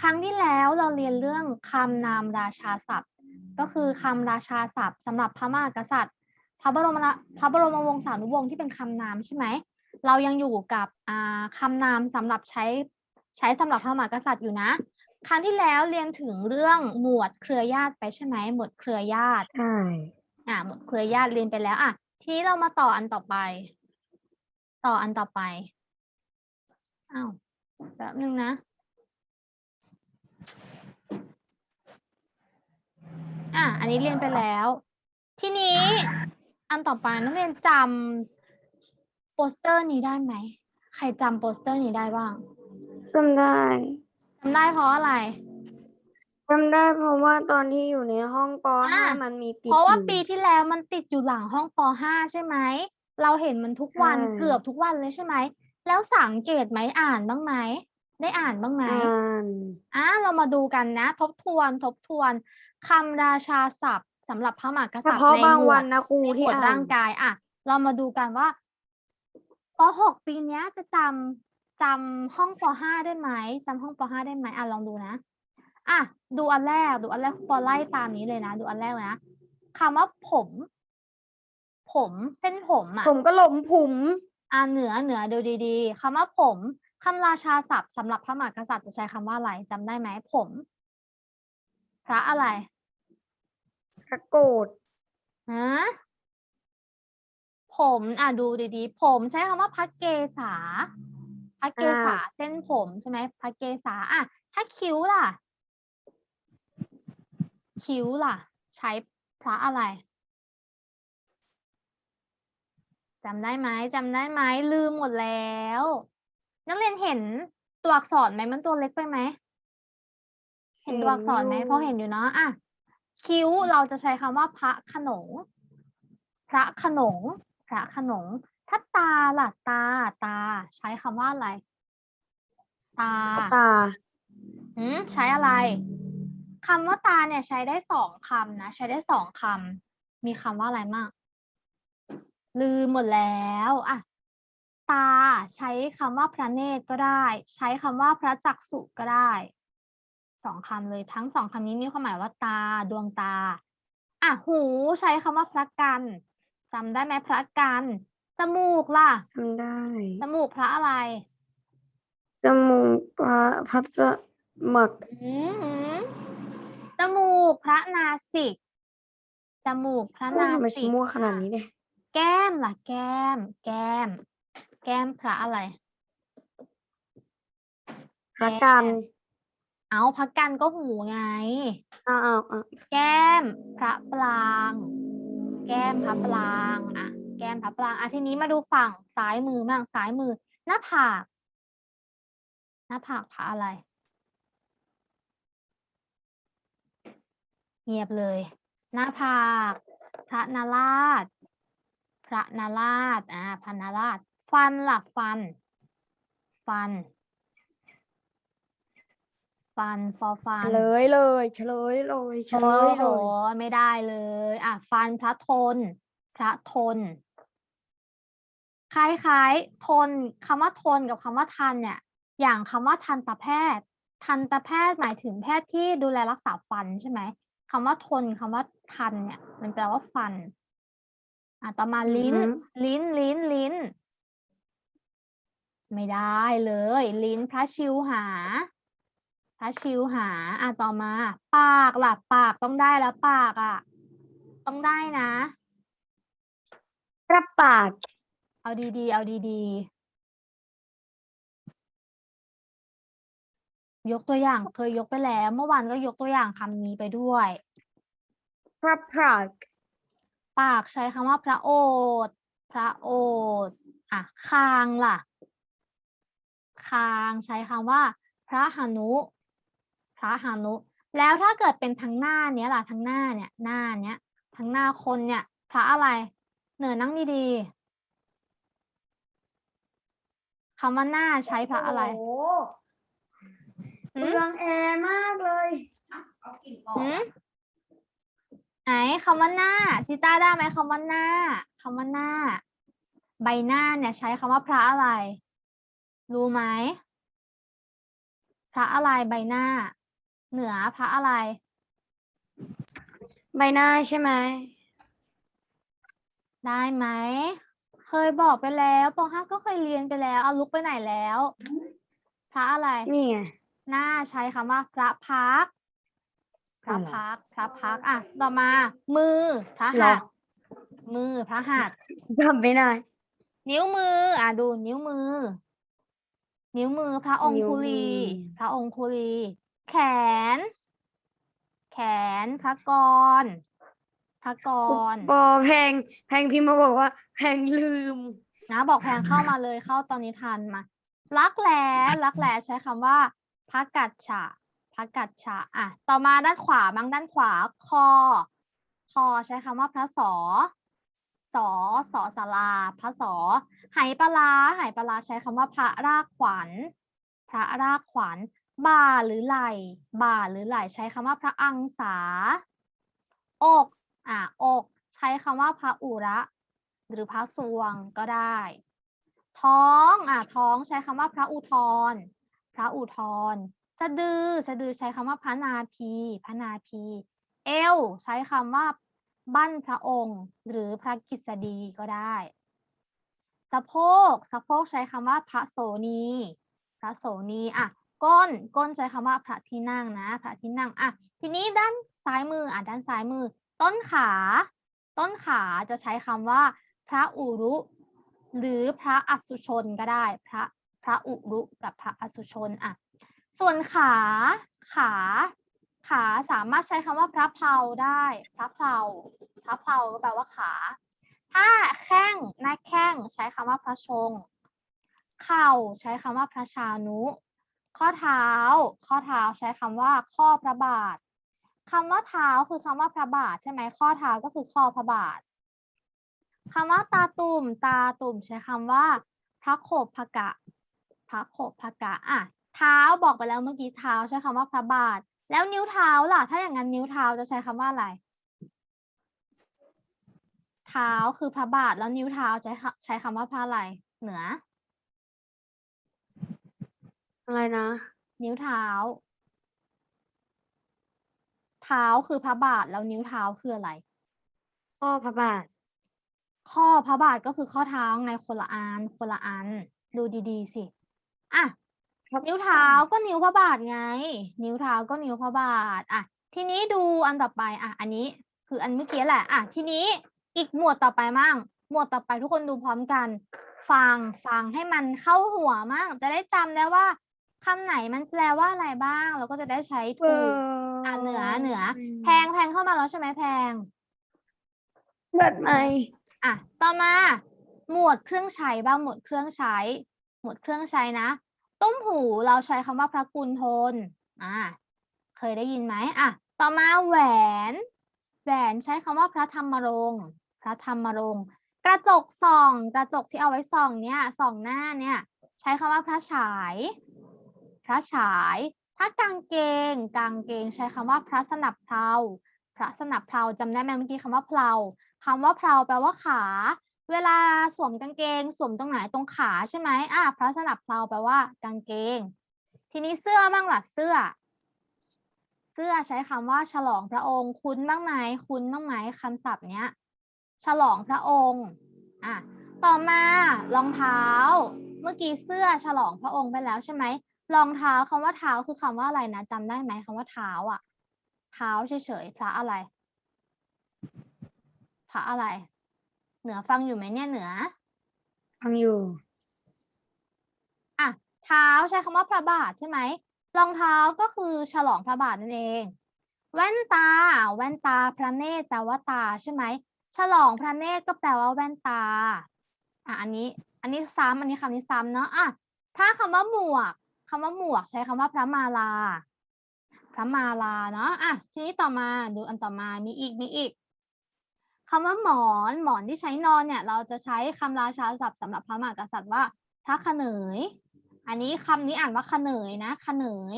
ครั้งที่แล้วเราเรียนเรื่องคำนามราชาศัพท์ ก็คือคำราชาศัพท์สำหรับพระมหากษัตริย์ พระบรมราพระบรมวงศานุวงศ์ที่เป็นคำนามใช่ไหมเรายังอยู่กับอ่าคำนามสำหรับใช้ใช้สำหรับพระมหากษัตริย์อยู่นะ ครั้งที่แล้วเรียนถึงเรื่องหมวดเครือญาติไปใช่ไหมหมวดเครือญาติใช่อะหมดเครือญาติเรียนไปแล้วอะทีนี้เรามาต่ออันต่อไป ต่ออันต่อไปอ้าวแป๊บนึงนะ อะ อันนี้เรียนไปแล้ว ทีนี้อันต่อไปนักเรียนจำโปสเตอร์นี้ได้ไหม ใครจำโปสเตอร์นี้ได้บ้างจำได้จำได้เพราะอะไร จำได้เพราะว่าตอนที่อยู่ในห้องป อ่า .5 มันมีติดเพราะว่าอยู่ ปีที่แล้วมันติดอยู่หลังห้องป .5 ใช่ไหม เราเห็นมันทุกวันใช่ เกือบทุกวันเลยใช่ไหม แล้วสังเกตไหมอ่านบ้างไหม ได้อ่านบ้างไหม อ่าน อะเรามาดูกันนะ ทบทวนทบทวน คำราชาศัพท์สำหรับพระมหากเฉษัตริย์พาะในบางหมววัดนนะครูในหที่มวดอ่านร่างกายอะ เรามาดูกันว่าป .6 ปีเนี้ยจะจำจำห้องป .5 ได้ไหมจำห้องป .5 ได้ไหมอะลองดูนะ อะดูอันแรก ดูอันแรกปอไล่ตามนี้เลยนะ ดูอันแรกเลยนะคำว่าผม ผมเส้นผมอะ ผมก็หลมผุมอ่าเหนือเหนือดูดีๆคำว่าผมคำราชาศัพท์สำหรับพระมหากษัตริย์จะใช้คำว่าอะไรจำได้ไหมผม พระอะไรพระโกรธฮะผมอะดูดีๆ ผมใช้คำว่าพระเกศาพระเกศาเส้นผมใช่ไหมพระเกศาอะถ้าคิ้วล่ะ คิ้วล่ะ ใช้พระอะไรจำได้ไหมจำได้ไหมลืมหมดแล้ว นักเรียนเห็นตัวอักษรไหมมันตัวเล็กไปไหม เห็นตัวอักษรไหมพอเห็นอยู่เนาะอะคิ้วเราจะใช้คำว่าพระขนง พระขนง พระขนง ถ้าตาล่ะตาตา ใช้คำว่าอะไร ตาตาหืมใช้อะไรคำว่าตาเนี่ยใช้ได้สองคำนะใช้ได้สองคำมีคำว่าอะไรมากลืมหมดแล้วอะตาใช้คำว่าพระเนตรก็ได้ ใช้คำว่าพระจักษุก็ได้ สองคำเลยทั้งสองคำนี้มีความหมายว่าตา ดวงตา อะ หูใช้คำว่าพระกันจำได้ไหมพระกันจมูกล่ะทำได้จมูกพระอะไรจมูกพระพัสมักอืมหืมจมูกพระนาสิกจมูกพระนาทำไมสิชิกมั่วขนาดอะนี้เนี่ยแก้มล่ะ แก้ม แก้ม แก้มพระอะไร พระกัน เอาพระกันก็หูไงอ้าวอ้าวอ้าวแก้มพระปราง แก้มพระปรางอะแก้มพระปรางอะทีนี้มาดูฝั่งซ้ายมือบ้างซ้ายมือ หน้าผาก หน้าผากพระอะไร เงียบเลย หน้าผาก พระนาราช พระนาราชอ่าพระนาราช ฟันล่ะฟัน ฟัน ฟันฟอฟันเฉลยเลยเฉลยเลยเฉลโอ้ยโหเลยไม่ได้เลย อะ ฟันพระทน พระทน คล้ายๆ ทนคำว่าทนกับคำว่าทันเนี่ย อย่างคำว่าทันตแพทย์ ทันตแพทย์หมายถึงแพทย์ที่ดูแลรักษาฟันใช่ไหมคำว่าทนคำว่าทันเนี่ย มันแปลว่าฟัน อะต่อมาลิ้น อือฮึ ลิ้นลิ้นลิ้น ไม่ได้เลย ลิ้นพระชิวหา พระชิวหา อะต่อมา ปากล่ะปากต้องได้แล้วปากอะ ต้องได้นะพระปาก เอาดีๆ เอาดีๆ ยกตัวอย่างเคยยกไปแล้ว เมื่อวานก็ยกตัวอย่างคำนี้ไปด้วยพระปาก ปากใช้คำว่าพระโอษฐ์พระโอษฐ์อะคางล่ะ คางใช้คำว่า พระหนุ พระหนุ แล้วถ้าเกิดเป็นทางหน้าเนี้ยล่ะทางหน้าเนี่ยหน้าเนี้ยทางหน้าคนเนี่ย พระอะไร เหนือนั่งดีๆคำว่าหน้าใช้พระอะไรโอ้หืเปมลืองแอร์มากเลยหืมไหนคำว่าหน้าจิจ้าได้ไหมคำว่าหน้าคำว่าหน้า ใบหน้าเนี่ย ใช้คำว่าพระอะไร รู้ไหมพระอะไรใบหน้า เหนือพระอะไร ใบหน้าใช่ไหมได้ไหม เคยบอกไปแล้วปห้าก็เคยเรียนไปแล้ว เอาลุกไปไหนแล้ว พระอะไร นี่ไง หน้าใช้คำว่า พระพักตร์พระอ๋อเหรอพักตร์พระพักตร์อะ ต่อมา มือ พระเหรหัอตถ์มือ พระหัตถ์จำไม่ได้ นิ้วมือ อะ ดูนิ้วมือ นิ้วมือ พระองนิ้วคุลีมือพระองคุลี แขน แขนพระกรพระกรปอแพงแพงพิมพ์มาบอกว่า แพงลืม นะบอกแพงเข้ามาเลยเข้าตอนนี้ทันมา รักแร้รักแร้ใช้คำว่าพักกัดฉะพักกัดฉะอะ ต่อมาด้านขวาบ้างด้านขวา คอ คอใช้คำว่าพระสอ สอสอสาราพระสอไหปลาร้าไหปลาร้าใช้คำว่าพระรากขวัญ พระรากขวัญ บ่าหรือไหล่บ่าหรือไหล่ใช้คำว่าพระอังสา อกอะอกใช้คำว่าพระอุระ หรือพระสวงก็ได้ ท้องอะท้องใช้คำว่าพระอุทรพระอุทรสะดือสะดือใช้คำว่าพระนาพีพระนาพี เอวใช้คำว่าบั้นพระองค์ หรือพระกิษฎีก็ได้ สะโพกสะโพกใช้คำว่าพระโสนีพระโสนีอะ ก้นก้นใช้คำว่าพระที่นั่งนะ พระที่นั่งอะทีนี้ด้านซ้ายมืออะด้านซ้ายมือ ต้นขา ต้นขาจะใช้คำว่า พระอุรุ หรือพระอสุชนก็ได้ พระพระอุรุกับพระอสุชนอะส่วนขาขาขาสามารถใช้คำว่าพระเพลาได้ พระเพลาพระเพลาก็แปลว่าขา ถ้าแข้งหน้าแข้งใช้คำว่าพระชง เข่าใช้คำว่าพระชานุ ข้อเท้า ข้อเท้าใช้คำว่าข้อพระบาทคำว่าเท้าคือคำว่าพระบาทใช่ไหมข้อเท้าก็คือข้อพระบาทคำว่าตาตุ่ม ตาตุ่มใช้คำว่า พระโขบพกะ พระโขบพกะอะเท้าบอกไปแล้วเมื่อกี้เท้าใช้คำว่าพระบาท แล้วนิ้วเท้าล่ะ ถ้าอย่างนั้นนิ้วเท้าจะใช้คำว่าอะไร เท้าคือพระบาทแล้วนิ้วเท้าใช้คใช้คำว่าพระอะไรเหนือ อะไรนะ นิ้วเท้า เท้าคือพระบาทแล้วนิ้วเท้าคืออะไร ข้อพระบาท ข้อพระบาทก็คือข้อเท้าไงคนละอันคนละอัน ดูดี ๆ สิอะครับนิ้วเท้าก็นิ้วพระบาทไง นิ้วเท้าก็นิ้วพระบาทอะทีนี้ดูอันต่อไปอะอันนี้คืออันเมื่อกี้แหละอะทีนี้อีกหมวดต่อไปมั่งหมวดต่อไปทุกคนดูพร้อมกัน ฟังฟังให้มันเข้าหัวมั่งจะได้จำได้ว่า คำไหนมันแปลว่าอะไรบ้าง เราก็จะได้ใช้ถูกอะเหนือเหนือ แพงแพงเข้ามาแล้วใช่ไหมแพงเปิดไหมอะต่อมา หมวดเครื่องใช้บ้างหมวดเครื่องใช้ หมวดเครื่องใช้นะ ต้มหูเราใช้คำว่าพระกุณฑลอ่าเคยได้ยินไหมอะต่อมาแหวน แหวนใช้คำว่าพระธรรมรงค์พระธรรมรงค์กระจกส่อง กระจกที่เอาไว้ส่องเนี่ยส่องหน้าเนี่ย ใช้คำว่าพระฉาย พระฉาย ถ้ากางเกง กางเกงใช้คำว่าพระสนับเพลาพระสนับเพลาจำได้ไหมเมื่อกี้คำว่าเพลาคำว่าเพลาแปลว่าขา เวลาสวมกางเกง สวมตรงไหนตรงขาใช่ไหมอะพระสนับเพลาแปลว่า กางเกง ทีนี้เสื้อบ้างล่ะเสื้อ เสื้อใช้คำว่าฉลองพระองค์ คุ้นบ้างไหมคุ้นบ้างไหมคำศัพท์เนี้ย ฉลองพระองค์อะต่อมารองเท้า เมื่อกี้เสื้อฉลองพระองค์ไปแล้วใช่ไหม รองเท้าคำว่าเท้าคือคำว่าอะไรนะจำได้ไหมคำว่าเท้าอะ เท้าเฉยๆพระอะไร พระอะไร เหนือฟังอยู่ไหมเนี่ยเหนือ ฟังอยู่อะเท้าใช้คำว่าพระบาทใช่ไหมรองเท้าก็คือฉลองพระบาทนั่นเอง แว่นตา แว่นตาพระเนตรแปลว่าตาใช่ไหมฉลองพระเนตรก็แปลว่าแว่นตาอะอันนี้ อันนี้ซ้ำอันนี้คำนี้ซ้ำเนาะอะถ้าคำว่าหมวก คำว่าหมวกใช้คำว่าพระมาลา พระมาลาเนาะอะทีนี้ต่อมาดูอันต่อมามีอีกมีอีกคำว่าหมอนหมอนที่ใช้นอนเนี่ย เราจะใช้คำราชาศัพท์สำหรับพระมหากษัตริย์ว่า พระขเนย อันนี้คำนี้อ่านว่าขเนยนะขเนย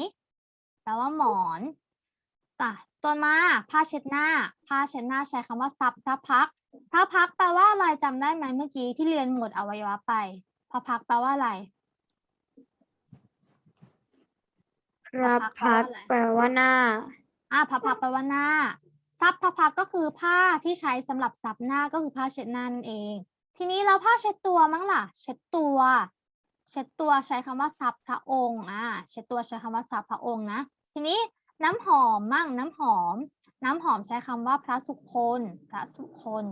แปลว่าหมอนต่ะตัวมาผ้าเช็ดหน้า ผ้าเช็ดหน้าใช้คำว่าซับพระพักพระพักแปลว่าอะไรจำได้ไหมเมื่อกี้ที่เรียนหมดอวัยวะไปพระพักแปลว่าอะไร พ รับพัดแปลว่าหน้า อะพระพักแปลว่าหน้า ซับพระพักก็คือผ้าที่ใช้สำหรับซับหน้าก็คือผ้าเช็ดหน้านั่นเอง ทีนี้เราผ้าเช็ดตัวมั้งล่ะ เช็ดตัว เช็ดตัวใช้คำว่าซับพระองค์อ่าเช็ดตัวใช้คำว่าซับพระองค์นะ ทีนี้น้ำหอมมั่งน้ำหอม น้ำหอมใช้คำว่าพระสุคนพระสุคน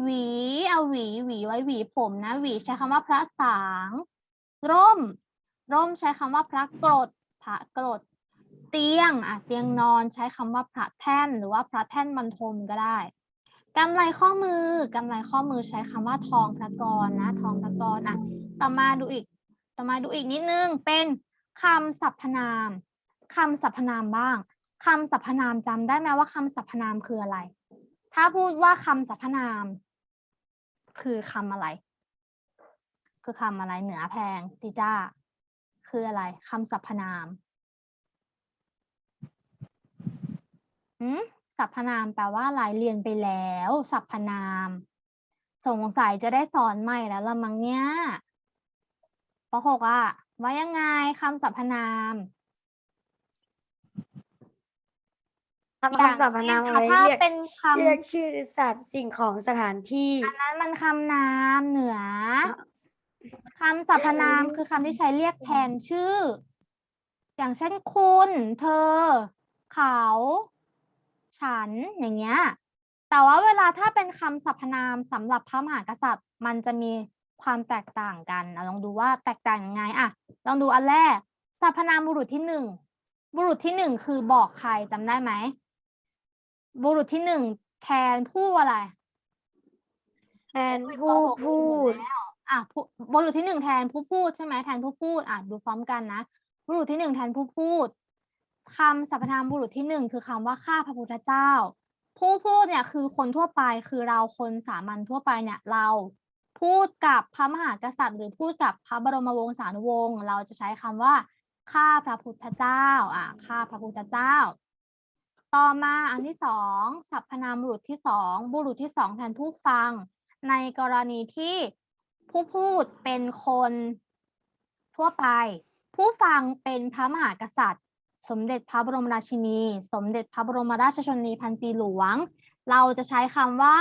หวีเอาหวีหวีไว้หวีผมนะ หวีใช้คำว่าพระสาง ร่ม ร่มใช้คำว่าพระกรด พระกรดเตียงอะเตียงนอนใช้คำว่าพระแท่น หรือว่าพระแท่นบรรทมก็ได้กำไรข้อมือกำไรข้อมือใช้คำว่าทองพระกรนะ ทองพระกรอะต่อมาดูอีก ต่อมาดูอีกนิดนึงเป็นคำสรรพนามคำสรรพนามบ้างคำสรรพนามจำได้ไหมว่าคำสรรพนามคืออะไร ถ้าพูดว่าคำสรรพนาม คือคำอะไร คือคำอะไรเหนือแพงจิจ้า คืออะไรคำสรรพนามหืมสรรพนามแปลว่าอะไรเรียนไปแล้วสรรพนาม สงสัยจะได้สอนใหม่แล้วละมั้งเนี่ยปหกอะว่ายังไงคำสรรพนามคำสรรพนามอย่งไว้เช่นอะถ้าเรียกเป็นคเรียกชื่อสัตว์สิ่งของสถานที่ำอันนั้นมันคำนามเหนือ คำสรรพนามคือคำที่ใช้เรียกแทนชื่อ อย่างเช่นคุณ เธอ เขา ฉัน อย่างเงี้ย แต่ว่าเวลาถ้าเป็นคำสรรพนามสำหรับพระมหากษัตริย์ มันจะมีความแตกต่างกันอะลองดูว่าแตกต่างยังไงอะลองดูอันแรกสรรพนามบุรุษที่หนึ่งบุรุษที่หนึ่งคือบอกใครจำได้ไหม บุรุษที่หนึ่งแทนผู้อะไร แทนผู้พูด อะผู้บุรุษที่หนึ่งแทนผู้พูดใช่ไหมแทนผู้พูดอะดูพร้อมกันนะบุรุษที่หนึ่งแทนผู้พูดคำสรรพนามบุรุษที่หนึ่งคือคำว่าข้าพระพุทธเจ้า ผู้พูดเนี่ยคือคนทั่วไปคือเราคนสามัญทั่วไปเนี่ยเราพูดกับพระมหากษัตริย์ หรือพูดกับพระบรมวงศานุวงศ์เราจะใช้คำว่าข้าพระพุทธเจ้าอะข้าพระพุทธเจ้า ต่อมาอันที่สองสรรพนามบุรุษที่สองบุรุษที่สองแทนผู้ฟัง ในกรณีที่ ผู้พูดเป็นคนทั่วไป ผู้ฟังเป็นพระมหากษัตริย์ สมเด็จพระบรมราชินี สมเด็จพระบรมราชชนนีพันปีหลวง เราจะใช้คำว่า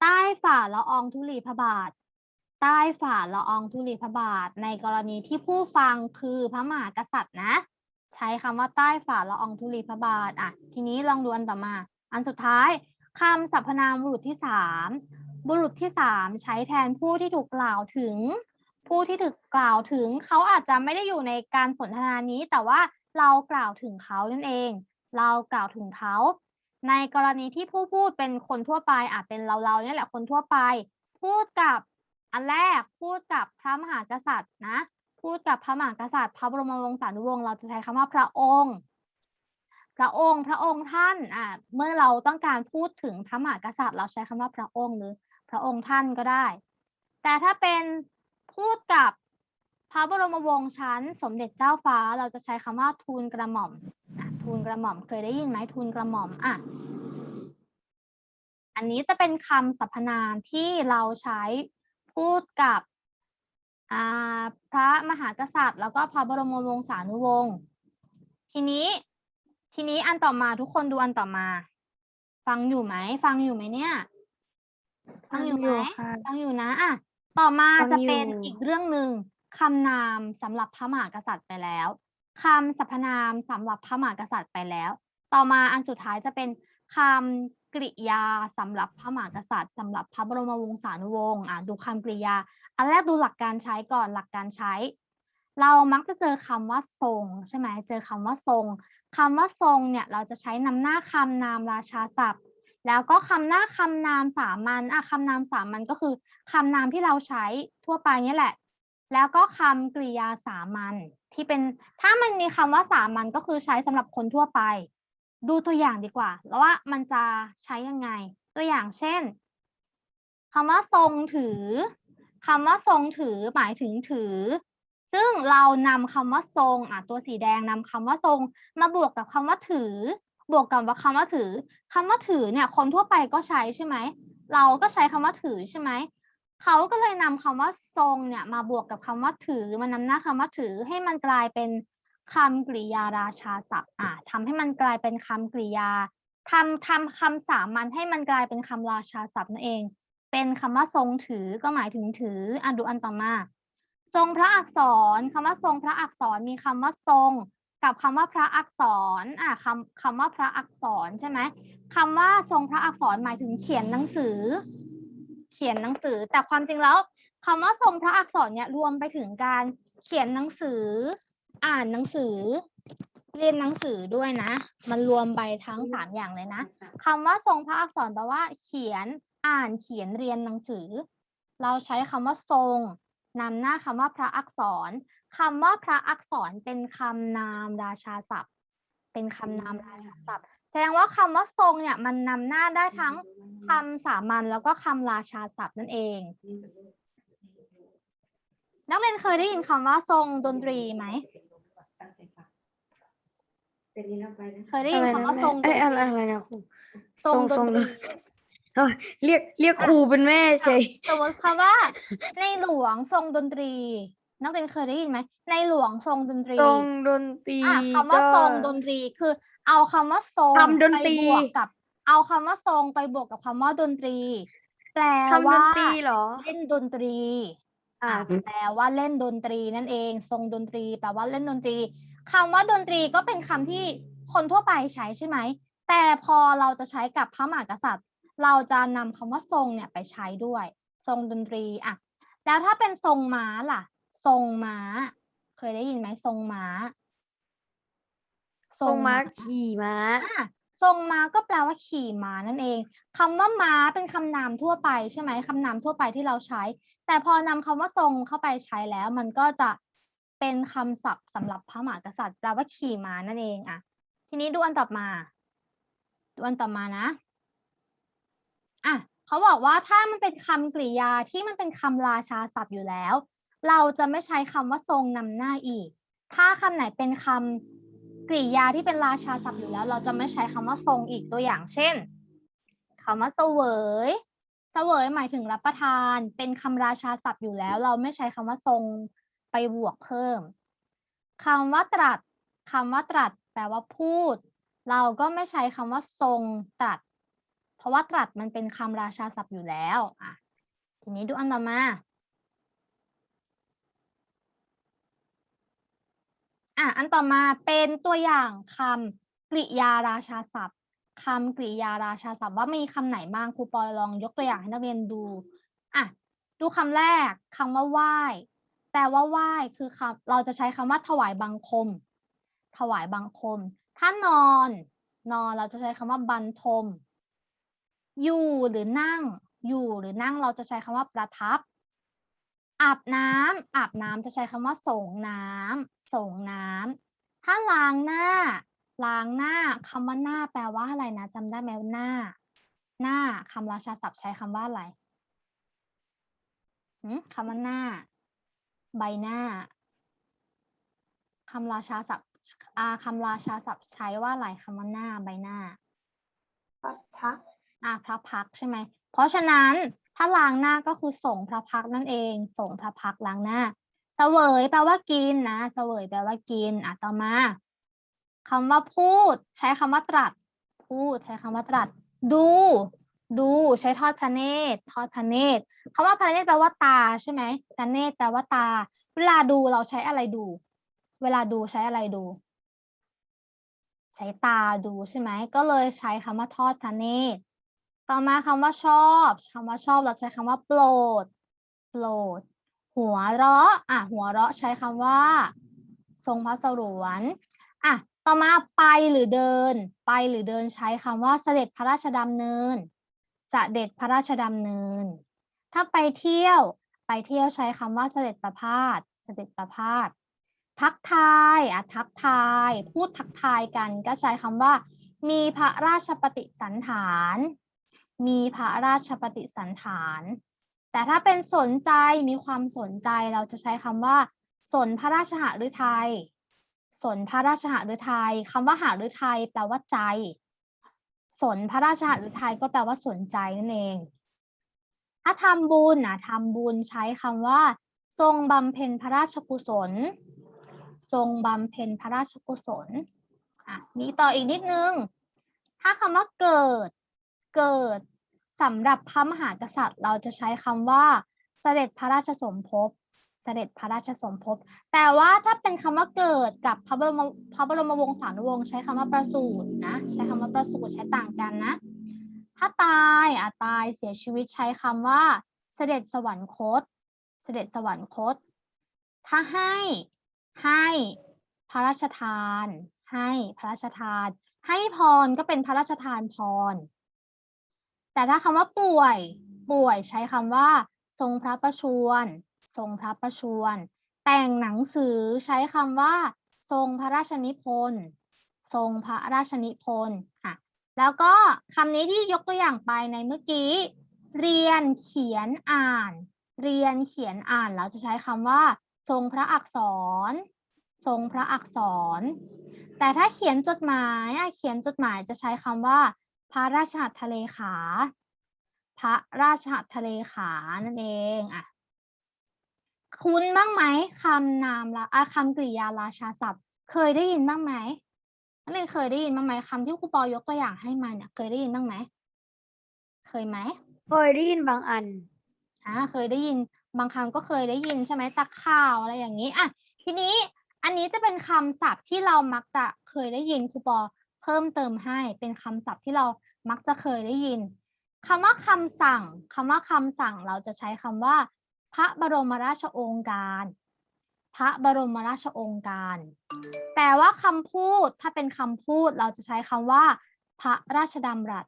ใต้ฝ่าละอองธุลีพระบาท ใต้ฝ่าละอองธุลีพระบาท ในกรณีที่ผู้ฟังคือพระมหากษัตริย์นะ ใช้คำว่าใต้ฝ่าละอองธุลีพระบาทอะทีนี้ลองดูอันต่อมา อันสุดท้ายคำสรรพนามบุรุษที่สาม บุรุษที่สามใช้แทนผู้ที่ถูกกล่าวถึง ผู้ที่ถูกกล่าวถึง เขาอาจจะไม่ได้อยู่ในการสนทนานี้ แต่ว่าเรากล่าวถึงเขานั่นเอง เรากล่าวถึงเขา ในกรณีที่ผู้พูดเป็นคนทั่วไปอาจเป็นเราเราเนี่ยแหละคนทั่วไป พูดกับอันแรกพูดกับพระมหากษัตริย์นะ พูดกับพระมหากษัตริย์ พระบรมวงศานุวงศ์เราจะใช้คำว่าพระองค์พระองค์พระองค์ท่านอ่าเมื่อเราต้องการพูดถึงพระมหากษัตริย์ เราใช้คำว่าพระองค์หรือ พระองค์ท่านก็ได้ แต่ถ้าเป็นพูดกับพระบรมวงศ์ชั้น สมเด็จเจ้าฟ้าเราจะใช้คำว่าทูลกระหม่อมทูลกระหม่อมเคยได้ยินไหมทูลกระหม่อมอะอันนี้จะเป็นคำสรรพนามที่เราใช้พูดกับพระมหากษัตริย์ แล้วก็พระบรมวงศานุวงศ์ทีนี้ทีนี้อันต่อมาทุกคนดูอันต่อมา ฟังอยู่ไหม ฟังอยู่ไหมเนี่ย ฟังอยู่ไหมค่ะฟังอยู่นะอะต่อมาฟังจะเป็นอยู่อีกเรื่องหนึ่งคำนามสำหรับพระมหากษัตริย์ไปแล้วคำสรรพนามสำหรับพระมหากษัตริย์ไปแล้ว ต่อมาอันสุดท้ายจะเป็นคำกริยาสำหรับพระมหากษัตริย์สำหรับพระบรมวงศานุวงศ์อะดูคำกริยา อันแรกดูหลักการใช้ก่อนหลักการใช้ เรามักจะเจอคำว่าทรงใช่ไหมเจอคำว่าทรงคำว่าทรงเนี่ยเราจะใช้นำหน้าคำนามราชาศัพท์ แล้วก็คำหน้าคำนามสามัญอะคำนามสามัญก็คือคำนามที่เราใช้ทั่วไปนี่แหละ แล้วก็คำกริยาสามัญที่เป็นถ้ามันมีคำว่าสามัญก็คือใช้สำหรับคนทั่วไป ดูตัวอย่างดีกว่า แล้วว่ามันจะใช้ยังไง ตัวอย่างเช่นคำว่าทรงถือคำว่าทรงถือหมายถึงถือ ซึ่งเรานำคำว่าทรงอะตัวสีแดงนำคำว่าทรง มาบวกกับคำว่าถือ บวกกับว่าคำว่าถือคำว่าถือเนี่ย คนทั่วไปก็ใช้ใช่ไหม เราก็ใช้คำว่าถือใช่ไหม เขาก็เลยนำคำว่าทรงเนี่ยมาบวกกับคำว่าถือมานำหน้าคำว่าถือให้มันกลายเป็นคำกริยาราชาศัพท์อะทำให้มันกลายเป็นคำกริยาทำทำคำสามัญให้มันกลายเป็นคำราชาศัพท์นั่นเอง เป็นคำว่าทรงถือก็หมายถึงถืออะดูอันต่อมา ทรงพระอักษรคำว่าทรงพระอักษรมีคำว่าทรง กับคำว่าพระอักษรอะคำคำว่าพระอักษรใช่ไหมคำว่าทรงพระอักษรหมายถึงเขียนหนังสือ เขียนหนังสือ แต่ความจริงแล้วคำว่าทรงพระอักษรเนี่ยรวมไปถึงการเขียนหนังสือ อ่านหนังสือ เรียนหนังสือด้วยนะ มันรวมไปทั้งสามอย่างเลยนะคำว่าทรงพระอักษรแปลว่า เขียนอ่านเขียนเรียนหนังสือ เราใช้คำว่าทรงนำหน้าคำว่าพระอักษร คำว่าพระอักษรเป็นคำนามราชาศัพท์ เป็นคำนามราชาศัพท์ แสดงว่าคำว่าทรงเนี่ยมันนำหน้าได้ทั้งคำสามัญแล้วก็คำราชาศัพท์นั่นเอง นักเรียนเคยได้ยินคำว่าทรงดนตรีไหมเคยได้ยินคำว่าทรงดนเอ้ยตอะไรรีอะไรนะครูทรงดทรนงตรีเอ้ยเรียกเรียกครูเป็นแม่เฉยสมมติคำว่าในหลวงทรงดนตรี นักเรียนเคยได้ยินไหมในหลวงทรงดนตรีทรงดนตรีอะคำว่าก็ทรงดนตรีคือ เอาคำว่าทรงคำดนตรีไปบวกกับ เอาคำว่าทรงไปบวกกับคำว่าดนตรี แปลคำดว่านตรีเหรอเล่นดนตรี อ่าอะแปลว่าเล่นดนตรีนั่นเอง ทรงดนตรี แปลว่าเล่นดนตรีคำว่าดนตรีก็เป็นคำที่คนทั่วไปใช้ใช่ไหมแต่พอเราจะใช้กับพระมหากษัตริย์ เราจะนำคำว่าทรงเนี่ยไปใช้ด้วย ทรงดนตรีอะแล้วถ้าเป็นทรงม้าล่ะ ทรงม้า เคยได้ยินไหมทรงม้า ทรงม้าขี่ม้าอะทรงม้าก็แปลว่าขี่ม้านั่นเองคำว่าม้าเป็นคำนามทั่วไปใช่ไหมคำนามทั่วไปที่เราใช้ แต่พอนำคำว่าทรงเข้าไปใช้แล้ว มันก็จะเป็นคำศัพท์สำหรับพระมหากษัตริย์แปลว่าขี่ม้านั่นเองอะ ทีนี้ดูอันต่อมา ดูอันต่อมานะอะเขาบอกว่าถ้ามันเป็นคำกริยาที่มันเป็นคำราชาศัพท์อยู่แล้ว เราจะไม่ใช้คำว่าทรงนำหน้าอีก ถ้าคำไหนเป็นคำกริยาที่เป็นราชาศัพท์อยู่แล้ว เราจะไม่ใช้คำว่าทรงอีกตัวอย่างเช่นคำว่าเสวยเสวยหมายถึงรับประทาน เป็นคำราชาศัพท์อยู่แล้ว เราไม่ใช้คำว่าทรงไปบวกเพิ่มคำว่าตรัสคำว่าตรัส แปลว่าพูด เราก็ไม่ใช้คำว่าทรงตรัส เพราะว่าตรัสมันเป็นคำราชาศัพท์อยู่แล้วอะทีนี้ดูอันต่อมา อะอันต่อมาเป็นตัวอย่างคำกริยาราชาศัพท์คำกริยาราชาศัพท์ว่ามีคำไหนบ้างครูปอยลองยกตัวอย่างให้นักเรียนดูอะดูคำแรกคำว่าไหว้แปลว่าไหว้คือคำเราจะใช้คำว่าถวายบังคม ถวายบังคม ถ้านอน นอนเราจะใช้คำว่าบันทม อยู่หรือนั่ง อยู่หรือนั่งเราจะใช้คำว่าประทับ อาบน้ำอาบน้ำจะใช้คำว่าส่งน้ำส่งน้ำถ้าล้างหน้า ล้างหน้าคำว่าหน้าแปลว่าอะไรนะจำได้ไหมว่าหน้า หน้าคำราชาศัพท์ใช้คำว่าอะไรหืมคำว่าหน้า ใบหน้าคำราชาศัพท์อ่าคำราชาศัพท์ใช้ว่าอะไรคำว่าหน้าใบหน้าพักอะพระพักตร์ใช่ไหม เพราะฉะนั้น ถ้าล้างหน้าก็คือส่งพระพักนั่นเอง ส่งพระพักล้างหน้าเสวยแปลว่ากินนะเสวยแปลว่ากินอะต่อมาคำว่าพูด ใช้คำว่าตรัส พูดใช้คำว่าตรัส ดู ดูใช้ทอดพระเนตร ทอดพระเนตรคำว่าพระเนตรแปลว่าตาใช่ไหมพระเนตรแปลว่าตา เวลาดูเราใช้อะไรดู เวลาดูใช้อะไรดู ใช้ตาดูใช่ไหมก็เลยใช้คำว่าทอดพระเนตร ต่อมาคำว่าชอบคำว่าชอบเราใช้คำว่าโปรด โปรด หัวเราะ อะ หัวเราะใช้คำว่า ทรงพระสรวนอะ ต่อมาไปหรือเดิน ไปหรือเดินใช้คำว่าเสด็จพระราชดำเนิน เสด็จพระราชดำเนิน ถ้าไปเที่ยว ไปเที่ยวใช้คำว่าเสด็จประพาส เสด็จประพาส ทักทาย อะ ทักทาย พูดทักทายกันก็ใช้คำว่ามีพระราชปฏิสันฐาน มีพระราชปฏิสันฐาน แต่ถ้าเป็นสนใจมีความสนใจเราจะใช้คำว่า สนพระราชหฤทัยสนพระราชหฤทัยคำว่าหฤทัยแปลว่าใจ สนพระราชหฤทัยก็แปลว่าสนใจนั่นเอง ถ้าทำบุญนะทำบุญใช้คำว่า ทรงบำเพ็ญพระราชกุศล ทรงบำเพ็ญพระราชกุศลอะมีต่ออีกนิดนึง ถ้าคำว่าเกิด เกิด สำหรับพระมหากษัตริย์ เราจะใช้คำว่า เสด็จพระราชสมภพ เสด็จพระราชสมภพ แต่ว่าถ้าเป็นคำว่าเกิดกับพระบรมพระบรมวงศานุวงศ์ใช้คำว่าประสูตินะ ใช้คำว่าประสูติใช้ต่างกันนะ ถ้าตายอะตายเสียชีวิตใช้คำว่า เสด็จสวรรคต เสด็จสวรรคต ถ้าให้ให้พระราชทาน ให้พระราชทาน ให้พรก็เป็นพระราชทานพร แต่ถ้าคำว่าป่วย ป่วยใช้คำว่า ทรงพระประชวร ทรงพระประชวร แต่งหนังสือใช้คำว่า ทรงพระราชนิพนธ์ ทรงพระราชนิพนธ์ค่ะ แล้วก็คำนี้ที่ยกตัวอย่างไปในเมื่อกี้ เรียนเขียนอ่าน เรียนเขียนอ่านเราจะใช้คำว่า ทรงพระอักษร ทรงพระอักษร แต่ถ้าเขียนจดหมายเขียนจดหมายจะใช้คำว่า พระราชหัตถเลขา พระราชหัตถเลขานั่นเองอะคุ้นบ้างไหมคำนามละอะคำกริยาราชาศัพท์ เคยได้ยินบ้างไหมนักเรียนเคยได้ยินบ้างไหมคำที่ครูปอยกตัวอย่างให้มาเนี่ยเคยได้ยินบ้างไหมเคยไหมเคยได้ยินบางอันอ่าเคยได้ยินบางครั้งก็เคยได้ยินใช่ไหมจากข่าวอะไรอย่างนี้อะทีนี้อันนี้จะเป็นคำศัพท์ที่เรามักจะเคยได้ยินครูปอ เพิ่มเติมให้เป็นคำศัพท์ที่เรามักจะเคยได้ยินคำว่าคำสั่งคำว่าคำสั่งเราจะใช้คำว่า พระบรมราชโองการ พระบรมราชโองการ แต่ว่าคำพูดถ้าเป็นคำพูดเราจะใช้คำว่า พระราชดำรัส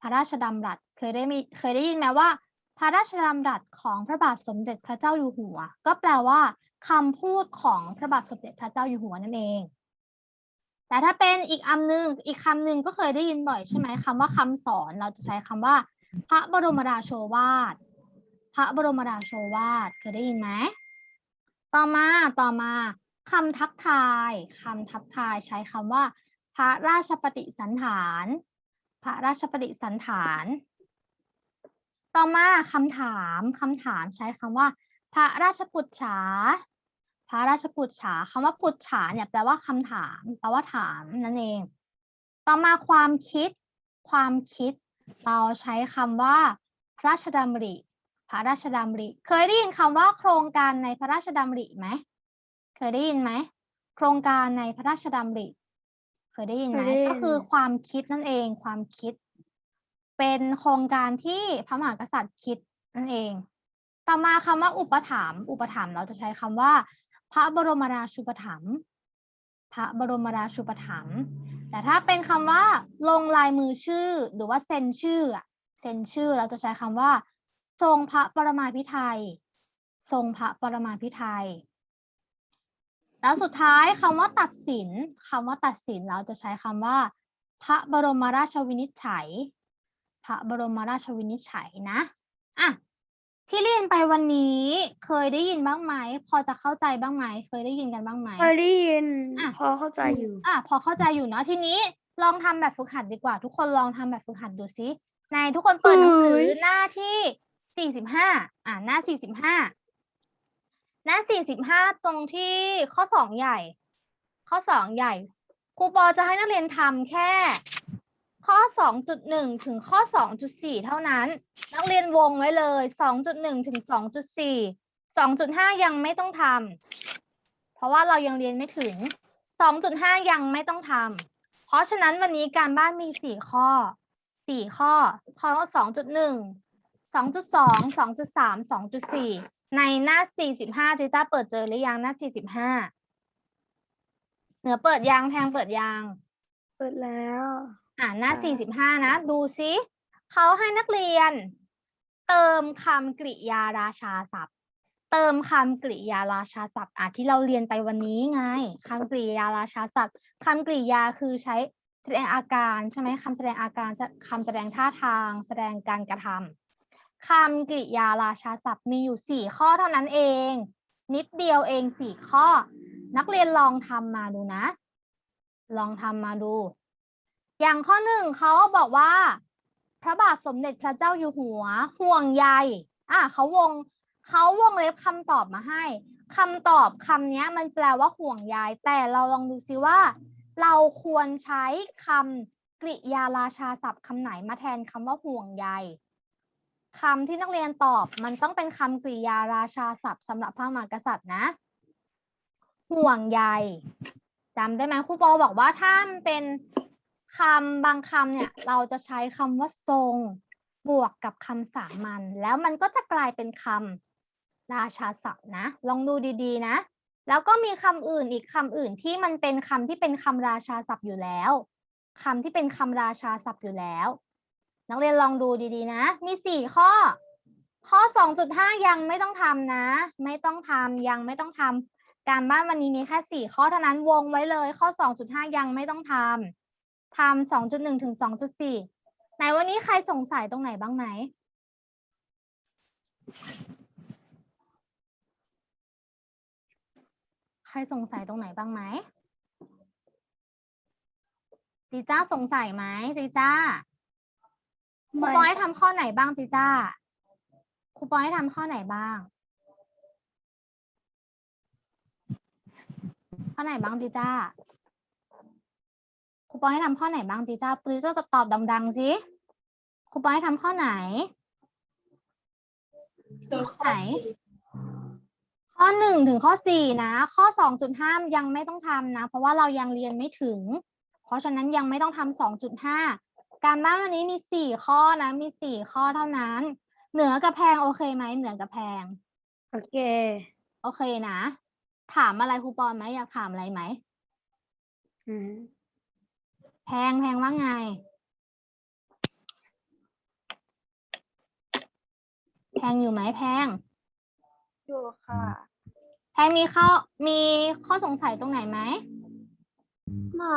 พระราชดำรัสเคยได้มีเคยได้ยินไหมว่า พระราชดำรัสของพระบาทสมเด็จพระเจ้าอยู่หัว ก็แปลว่าคำพูดของพระบาทสมเด็จพระเจ้าอยู่หัวนั่นเอง แต่ถ้าเป็นอีกคำหนึ่งอีกคำหนึ่งก็เคยได้ยินบ่อยใช่ไหมคำว่าคำสอนเราจะใช้คำว่า พระบรมราโชวาท พระบรมราโชวาทเคยได้ยินไหมต่อมาต่อมาคำทักทายคำทักทายใช้คำว่า พระราชปฏิสันฐาน พระราชปฏิสันฐาน ต่อมาคำถามคำถามใช้คำว่า พระราชปุจฉา ระราชปุจฉาคำว่าปุจฉาเนี่ยแปลว่าคำถามแปลว่าถามนั่นเอง ต่อมาความคิด ความคิด เราใช้คำว่าพระราชดำริ พระราชดำริ เคยได้ยินคำว่าโครงการในพระราชดำริไหมเคยได้ยินไหมโครงการในพระราชดำริ เคยได้ยินไหมเคยได้ยินก็คือความคิดนั่นเองความคิด เป็นโครงการที่พระมหากษัตริย์คิดนั่นเอง ต่อมาคำว่าอุปถัมภ์อุปถัมภ์เราจะใช้คำว่า พระบรมราชูปถัมภ์พระบรมราชูปถัมภ์แต่ถ้าเป็นคำว่าลงลายมือชื่อหรือว่าเซ็นชื่อเซ็นชื่อเราจะใช้คำว่า ทรงพระปรมาภิไธยทรงพระปรมาภิไธยแล้วสุดท้ายคำว่าตัดสินคำว่าตัดสินเราจะใช้คำว่า พระบรมราชวินิจฉัย พระบรมราชวินิจฉัยนะอะ ที่เรียนไปวันนี้เคยได้ยินบ้างไหม พอจะเข้าใจบ้างไหม เคยได้ยินกันบ้างไหม เคยได้ยินอะ พอเข้าใจอยู่ อะพอเข้าใจอยู่เนาะทีนี้ลองทำแบบฝึกหัดดีกว่า ทุกคนลองทำแบบฝึกหัดดูซิในทุกคนเปิดหนังสือเฮ้ย หน้าที่สี่สิบห้าอ่าหน้าสี่สิบห้าหน้าสี่สิบห้าตรงที่ข้อสองใหญ่ ข้อสองใหญ่ครูปอจะให้นักเรียนทำแค่ ข้อสองจุดหนึ่งถึงข้อสองจุดสี่เท่านั้น นักเรียนวงไว้เลยสองจุดหนึ่งถึงสองจุดสี่สองจุดห้ายังไม่ต้องทำเพราะว่าเรายังเรียนไม่ถึงสองจุดห้ายังไม่ต้องทำเพราะฉะนั้นวันนี้การบ้านมีสี่ข้อสี่ข้อ ข้อสองจุดหนึ่งสองจุดสองสองจุดสามสองจุดสี่ในหน้าสี่สิบห้าเจ้าเปิดเจอหรือยังหน้าสี่สิบห้าเหนือเปิดยางแพงเปิดยาง เปิดแล้ว อ่าหน้าค่ะสี่สิบห้านะ ดูซิเขาให้นักเรียน เติมคำกริยาราชาศัพท์ เติมคำกริยาราชาศัพท์อะที่เราเรียนไปวันนี้ไงคำกริยาราชาศัพท์คำกริยาคือใช้แสดงอาการใช่ไหมคำแสดงอาการคำแสดงท่าทาง แสดงการกระทำคำกริยาราชาศัพท์มีอยู่สี่ข้อเท่านั้นเอง นิดเดียวเองสี่ข้อ นักเรียนลองทำมาดูนะ ลองทำมาดู อย่างข้อหนึ่งเขาบอกว่า พระบาทสมเด็จพระเจ้าอยู่หัว ห่วงใยอะเขาวงเขาวงเล็บคำตอบมาให้คำตอบคำเนี้ยมันแปลว่าห่วงใยแต่เราลองดูซิว่า เราควรใช้คำกริยาราชาศัพท์คำไหนมาแทนคำว่าห่วงใยคำที่นักเรียนตอบมันต้องเป็นคำกริยาราชาศัพท์สำหรับพระมหากษัตริย์นะ ห่วงใยจำได้ไหมครูปอบอกว่าถ้ามันเป็น คำบางคำเนี่ยเราจะใช้คำว่าทรงบวกกับคำสามัญแล้วมันก็จะกลายเป็นคำราชาศัพท์นะ ลองดูดีๆนะ แล้วก็มีคำอื่นอีกคำอื่นที่มันเป็นคำที่เป็นคำราชาศัพท์อยู่แล้วคำที่เป็นคำราชาศัพท์อยู่แล้ว นักเรียนลองดูดีๆนะ มีสี่ข้อ ข้อสองจุดห้ายังไม่ต้องทำนะ ไม่ต้องทำยังไม่ต้องทำการบ้านวันนี้มีแค่สี่ข้อเท่านั้นวงไว้เลย ข้อสองจุดห้ายังไม่ต้องทำ ทำสองจุดหนึ่งถึงสองจุดสี่ไหนวันนี้ใครสงสัยตรงไหนบ้างไหมใครสงสัยตรงไหนบ้างไหมจีจ้าสงสัยไหมจีจ้าครูปอยให้ทำข้อไหนบ้างจีจ้าครูปอยให้ทำข้อไหนบ้าง ข้อไหนบ้างจีจ้า รูปอยให้ทำข้อไหนบ้างจีจ้าจีจ้าตอบดังๆสิครูปอยให้ทำข้อไหนไหนข้อหนึ่งถึงข้อสี่นะ ข้อสองจุดห้ายังไม่ต้องทำนะ เพราะว่าเรายังเรียนไม่ถึง เพราะฉะนั้นยังไม่ต้องทำสองจุดห้าการบ้านวันนี้มีสี่ข้อนะ มีสี่ข้อเท่านั้น เหนือกับแพงโอเคไหมเหนือกับแพงโอเค โอเคนะ ถามอะไรครูปอนไหมอยากถามอะไรไหมอืม แพงแพงว่าไง แพงอยู่ไหมแพง อยู่ค่ะ แพงมีข้อมีข้อสงสัยตรงไหนไหมไม่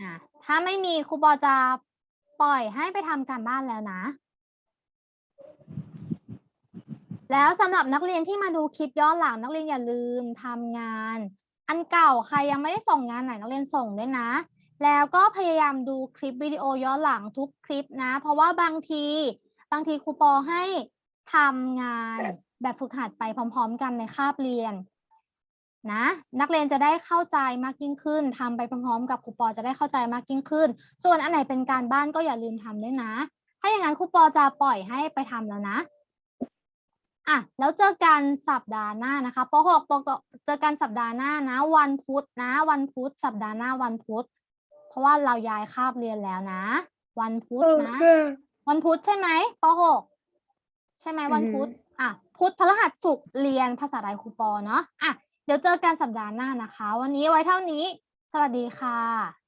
อะถ้าไม่มีครูปอจะปล่อยให้ไปทำการบ้านแล้วนะ แล้วสำหรับนักเรียนที่มาดูคลิปย้อนหลังนักเรียนอย่าลืมทำงาน อันเก่าใครยังไม่ได้ส่งงานไหนนักเรียนส่งด้วยนะ แล้วก็พยายามดูคลิปวิดีโอย้อนหลังทุกคลิปนะ เพราะว่าบางทีบางทีครูปอให้ทำงานแบบฝึกหัดไปพร้อม ๆ กันในคาบเรียนนะนักเรียนจะได้เข้าใจมากยิ่งขึ้นทำไปพร้อมๆ กับครูปอจะได้เข้าใจมากยิ่งขึ้น ส่วนอันไหนเป็นการบ้านก็อย่าลืมทำด้วยนะ ถ้าอย่างนั้นครูปอจะปล่อยให้ไปทำแล้วนะอะแล้วเจอกันสัปดาห์หน้านะคะป .6 ปกเจอกันสัปดาห์หน้านะ วันพุธนะ วันพุธสัปดาห์หน้าวันพุธ เพราะว่าเราย้ายคาบเรียนแล้วนะ วันพุธโอนะเควันพุธใช่ไหมป .6 ใช่ไหมวันอือฮึพุธอะพุธพฤหัสศุกร์เรียนภาษาไทยครูปอเนาะอะเดี๋ยวเจอกันสัปดาห์หน้านะคะ วันนี้ไว้เท่านี้ สวัสดีค่ะ